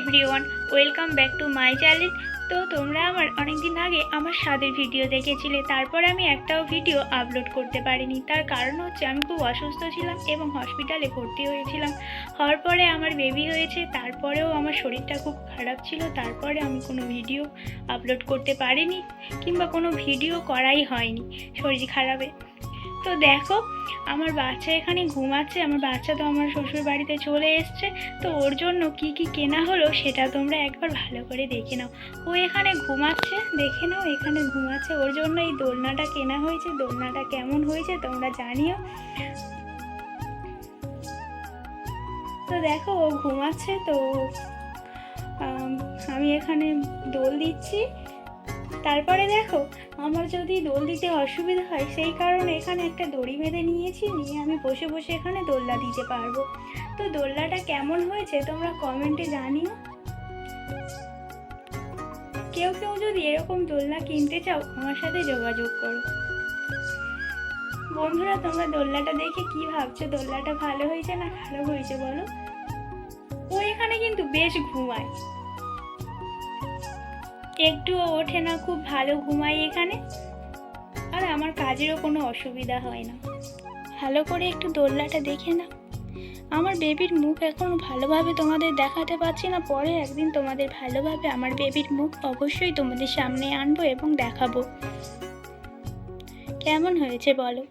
Everyone welcome back to my channel তো তোমরা আমার অনেক দিন আগে আমার স্বাদের ভিডিও দেখেছিলে, তারপর আমি একটাও ভিডিও আপলোড করতে পারিনি। তার কারণ হচ্ছে আমি খুব অসুস্থ ছিলাম এবং হসপিটালে ভর্তি হয়েছিলাম। হওয়ার পরে আমার বেবি হয়েছে, তারপরেও আমার শরীরটা খুব খারাপ ছিল, তারপরে আমি কোনো ভিডিও আপলোড করতে পারিনি কিংবা কোনো ভিডিও করাই হয়নি শরীর খারাপে। তো দেখো, আমার বাচ্চা এখানে ঘুমাচ্ছে, আমার বাচ্চা তো আমার শ্বশুর বাড়িতে চলে এসছে, তো ওর জন্য কি কি কেনা হলো সেটা তোমরা একবার ভালো করে দেখে নাও। ও এখানে ঘুমাচ্ছে, দেখে নাও, এখানে ঘুমাচ্ছে, ওর জন্য এই দোলনাটা কেনা হয়েছে, দোলনাটা কেমন হয়েছে তোমরা জানিও। তো দেখো, ও ঘুমাচ্ছে, তো, আমি এখানে দোল দিচ্ছি। তারপরে দেখো, আমার যদি দোল দিতে অসুবিধা হয়, সেই কারণে এখানে একটা দড়ি বেঁধে নিয়েছি, নিয়ে আমি বসে বসে এখানে দোলনা দিতে পারব। তো দোলনাটা কেমন হয়েছে তোমরা কমেন্টে জানিও। কেউ কেউ যদি এরকম দোলনা কিনতে চাও, আমার সাথে যোগাযোগ করো। বন্ধুরা, তোমরা দোলনাটা দেখে কি ভাবছ? দোলনাটা ভালো হয়েছে না খারাপ হয়েছে বলো? ও এখানে কিন্তু বেশ ঘুমায়। একটুও ওঠে না, খুব ভালো ঘুমাই এখানে। আর আমার কাজেরও কোনো অসুবিধা হয় না। ভালো করে একটু দোলনাটা দেখে না আমার বেবির মুখ এখনও ভালোভাবে তোমাদের দেখাতে পারছি না, পরে একদিন তোমাদের ভালোভাবে আমার বেবির মুখ অবশ্যই তোমাদের সামনে আনব এবং দেখাবো। কেমন হয়েছে বলো?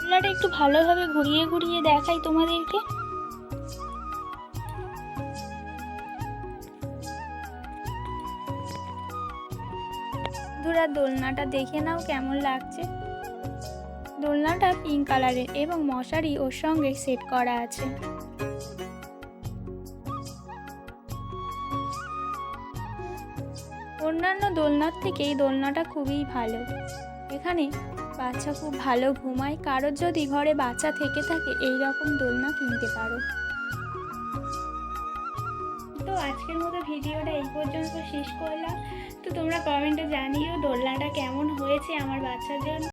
দোলনাটা একটু ভালোভাবে ঘুরিয়ে ঘুরিয়ে দেখাই তোমাদেরকে। বন্ধুরা, দোলনাটা দেখে নাও কেমন লাগছে। দোলনাটা পিঙ্ক কালারের এবং মশারি ওর সঙ্গে সেট করা আছে। অন্যান্য দোলনার থেকে এই দোলনাটা খুবই ভালো। এখানে বাচ্চা খুব ভালো ঘুমায়। কারোর যদি ঘরে বাচ্চা থেকে থাকে, এই রকম দোলনা কিনতে পারো। তো আজকের মতো ভিডিওটা এই পর্যন্ত শেষ করলাম। তোমরা কমেন্টে জানিও দোলনাটা কেমন হয়েছে আমার বাচ্চার জন্য।